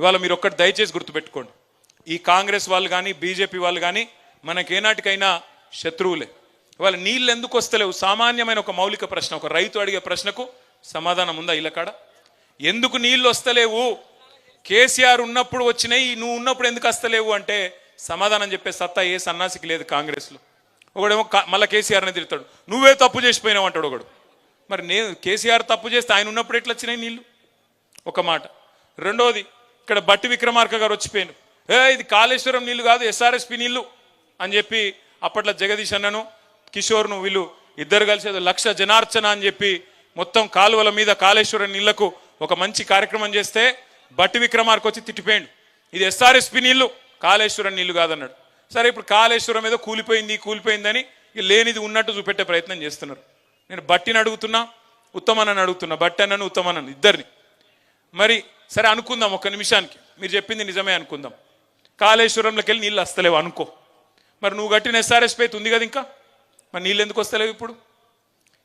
ఇవాళ మీరు ఒక్కటి దయచేసి గుర్తుపెట్టుకోండి. ఈ కాంగ్రెస్ వాళ్ళు కానీ బీజేపీ వాళ్ళు కానీ మనకేనాటికైనా శత్రువులే. ఇవాళ నీళ్ళు ఎందుకు వస్తలేవు? సామాన్యమైన ఒక మౌలిక ప్రశ్న ఒక రైతు అడిగే ప్రశ్నకు సమాధానం ఉందా ఇళ్ళకాడ ఎందుకు నీళ్ళు వస్తలేవు? కేసీఆర్ ఉన్నప్పుడు వచ్చినాయి నువ్వు ఉన్నప్పుడు ఎందుకు వస్తలేవు అంటే సమాధానం చెప్పే సత్తా ఏ సన్నాసికి లేదు కాంగ్రెస్లో. ఒకడేమో మళ్ళీ కేసీఆర్ని తిడతాడు. నువ్వే తప్పు చేసిపోయినావు అంటాడు ఒకడు. మరి నేను కేసీఆర్ తప్పు చేస్తే ఆయన ఉన్నప్పుడు ఎట్లా వచ్చినాయి నీళ్ళు? ఒక మాట. రెండోది ఇక్కడ బట్టి విక్రమార్క గారు వచ్చిపోయాను ఏ ఇది కాళేశ్వరం నీళ్ళు కాదు ఎస్ఆర్ఎస్పి నీళ్ళు అని చెప్పి అప్పట్లో జగదీష్ అన్నను కిషోర్ను వీళ్ళు ఇద్దరు కలిసి లక్ష జనార్చన అని చెప్పి మొత్తం కాలువల మీద కాళేశ్వరం నీళ్ళకు ఒక మంచి కార్యక్రమం చేస్తే బట్టి విక్రమార్క వచ్చి తిట్టిపోయాడు. ఇది ఎస్ఆర్ఎస్పి నీళ్ళు కాళేశ్వరం నీళ్ళు కాదన్నాడు. సరే ఇప్పుడు కాళేశ్వరం ఏదో కూలిపోయింది కూలిపోయిందని లేనిది ఉన్నట్టు చూపెట్టే ప్రయత్నం చేస్తున్నారు. నేను బట్టిని అడుగుతున్నా ఉత్తమనని అడుగుతున్నా బట్టి అన్నను ఉత్తమనని ఇద్దరిని. మరి సరే అనుకుందాం ఒక్క నిమిషానికి. మీరు చెప్పింది నిజమే అనుకుందాం. కాళేశ్వరంలోకి వెళ్ళి నీళ్ళు వస్తలేవు అనుకో. మరి నువ్వు కట్టిన ఎస్ఆర్ఎస్ పైతే ఉంది కదా ఇంకా? మరి నీళ్ళు ఎందుకు వస్తలేవు ఇప్పుడు?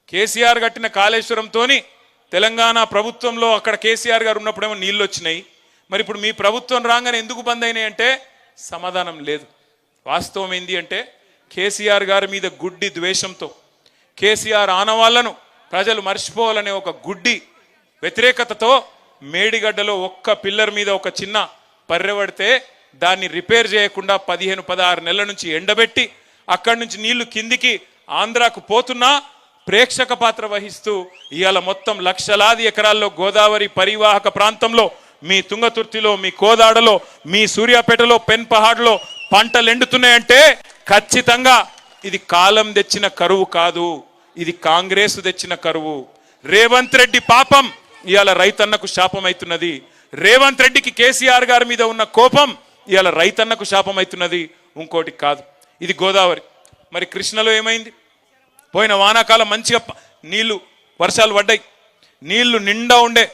కేసీఆర్ కట్టిన కాళేశ్వరంతోని తెలంగాణ ప్రభుత్వంలో అక్కడ కేసీఆర్ గారు ఉన్నప్పుడేమో నీళ్ళు వచ్చినాయి. మరి ఇప్పుడు మీ ప్రభుత్వం రాగానే ఎందుకు బంద్ అయినాయి అంటే సమాధానం లేదు. వాస్తవం ఏంటి అంటే కేసీఆర్ గారి మీద గుడ్డి ద్వేషంతో కేసీఆర్ ఆనవాళ్ళను ప్రజలు మర్చిపోవాలనే ఒక గుడ్డి వ్యతిరేకతతో మేడిగడ్డలో ఒక్క పిల్లర్ మీద ఒక చిన్న పర్రెవడితే దాన్ని రిపేర్ చేయకుండా పదిహేను పదహారు నెలల నుంచి ఎండబెట్టి అక్కడి నుంచి నీళ్ళు కిందికి ఆంధ్రాకు పోతున్నా ప్రేక్షక పాత్ర వహిస్తూ ఇవాళ మొత్తం లక్షలాది ఎకరాల్లో గోదావరి పరివాహక ప్రాంతంలో మీ తుంగతుర్తిలో మీ కోదాడలో మీ సూర్యాపేటలో పెన్ పహాడ్లో పంటలు ఎండుతున్నాయంటే ఖచ్చితంగా ఇది కాలం తెచ్చిన కరువు కాదు. ఇది కాంగ్రెస్ తెచ్చిన కరువు. రేవంత్ రెడ్డి పాపం ఇవాళ రైతన్నకు శాపమవుతున్నది రేవంత్ రెడ్డికి కేసీఆర్ గారి మీద ఉన్న కోపం ఇవాళ రైతన్నకు శాపం అవుతున్నది ఇంకోటి కాదు. ఇది గోదావరి. మరి కృష్ణలో ఏమైంది? పోయిన వానాకాలం మంచిగా నీళ్ళు వర్షాలు పడ్డాయి. నీళ్ళు నిండా ఉండే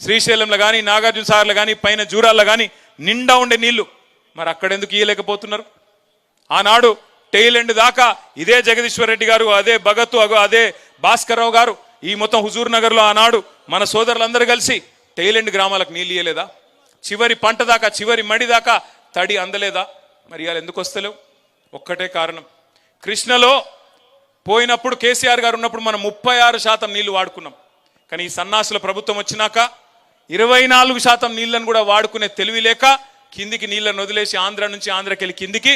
శ్రీశైలంలో కానీ నాగార్జున సాగర్లో కానీ పైన జూరాల్లో కానీ నిండా ఉండే నీళ్ళు. మరి అక్కడెందుకు ఇయ్యలేకపోతున్నారు? ఆనాడు టెయిల్ ఎండ్ దాకా ఇదే జగదీశ్వర్ రెడ్డి గారు అదే భగత్ అగో అదే భాస్కర్రావు గారు ఈ మొత్తం హుజూర్ నగర్లో ఆనాడు మన సోదరులందరూ కలిసి టైలెండ్ గ్రామాలకు నీళ్ళు ఇయ్యలేదా? చివరి పంట దాకా చివరి మడి దాకా తడి అందలేదా? మరి ఇవాళ ఎందుకు వస్తలేవు? ఒక్కటే కారణం. కృష్ణలో పోయినప్పుడు కేసీఆర్ గారు ఉన్నప్పుడు మనం ముప్పై ఆరు శాతం నీళ్ళు వాడుకున్నాం. కానీ ఈ సన్నాసుల ప్రభుత్వం వచ్చినాక ఇరవై నాలుగు శాతం నీళ్ళను కూడా వాడుకునే తెలివి లేక కిందికి నీళ్ళను వదిలేసి ఆంధ్ర నుంచి ఆంధ్రకెళ్ళి కిందికి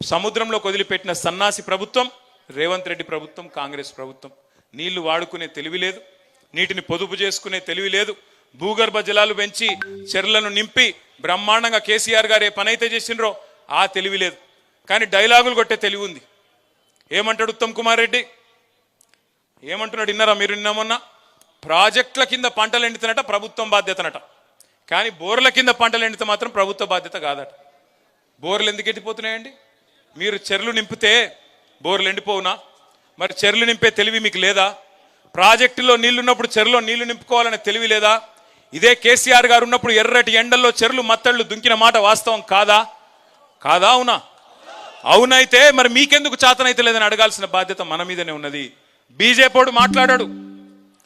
సముద్రంలోకి వదిలిపెట్టిన సన్నాసి ప్రభుత్వం రేవంత్ రెడ్డి ప్రభుత్వం కాంగ్రెస్ ప్రభుత్వం. నీళ్ళు వాడుకునే తెలివి లేదు. నీటిని పొదుపు చేసుకునే తెలివి లేదు. భూగర్భ జలాలు పెంచి చెర్లను నింపి బ్రహ్మాండంగా కేసీఆర్ గారు ఏ పనైతే చేసిండ్రో ఆ తెలివి లేదు. కానీ డైలాగులు కొట్టే తెలివి ఉంది. ఏమంటాడు ఉత్తమ్ కుమార్ రెడ్డి? ఏమంటున్నాడు విన్నారా మీరు నిన్నమన్నా ప్రాజెక్టుల కింద పంటలు ఎండుతున్నట ప్రభుత్వం బాధ్యతనట. కానీ బోర్ల కింద పంటలు ఎండితే మాత్రం ప్రభుత్వ బాధ్యత కాదట. బోర్లు ఎందుకు ఎండిపోతున్నాయండి? మీరు చెర్లు నింపితే బోర్లు ఎండిపోవునా? మరి చెర్లు నింపే తెలివి మీకు లేదా? ప్రాజెక్టులో నీళ్ళున్నప్పుడు చెరులో నీళ్ళు నింపుకోవాలనే తెలివి లేదా? ఇదే కేసీఆర్ గారు ఉన్నప్పుడు ఎర్రటి ఎండల్లో చెర్లు మత్తళ్ళు దుంకిన మాట వాస్తవం కాదా? కాదా అవునా? అవునైతే మరి మీకెందుకు చాతనైతే లేదని అడగాల్సిన బాధ్యత మన మీదనే ఉన్నది. బీజేపీడు మాట్లాడాడు.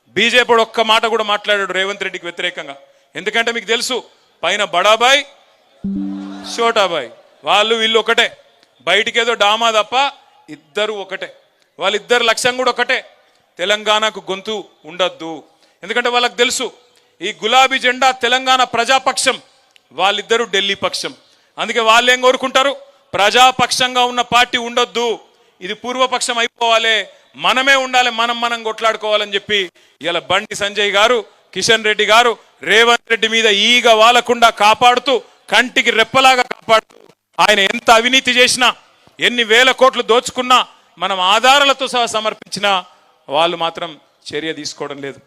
బీజేపీడు ఒక్క మాట కూడా మాట్లాడాడు రేవంత్ రెడ్డికి వ్యతిరేకంగా. ఎందుకంటే మీకు తెలుసు పైన బడాబాయ్ షోటాబాయ్. వాళ్ళు వీళ్ళు ఒకటే. బయటికేదో డామా తప్ప ఇద్దరు ఒకటే. వాళ్ళిద్దరు లక్ష్యం కూడా ఒకటే. తెలంగాణకు గొంతు ఉండొద్దు. ఎందుకంటే వాళ్ళకి తెలుసు ఈ గులాబీ జెండా తెలంగాణ ప్రజాపక్షం వాళ్ళిద్దరూ ఢిల్లీ పక్షం. అందుకే వాళ్ళు ఏం కోరుకుంటారు? ప్రజాపక్షంగా ఉన్న పార్టీ ఉండొద్దు. ఇది పూర్వపక్షం అయిపోవాలి. మనమే ఉండాలి మనం మనం కొట్లాడుకోవాలని చెప్పి ఇలా బండి సంజయ్ గారు కిషన్ రెడ్డి గారు రేవంత్ రెడ్డి మీద ఈగ వాలకుండా కాపాడుతూ కంటికి రెప్పలాగా కాపాడుతూ ఆయన ఎంత అవినీతి చేసినా ఎన్ని వేల కోట్లు దోచుకున్నా మనం ఆధారాలతో సహా సమర్పించినా వాళ్ళు మాత్రం చర్య తీసుకోవడం లేదు.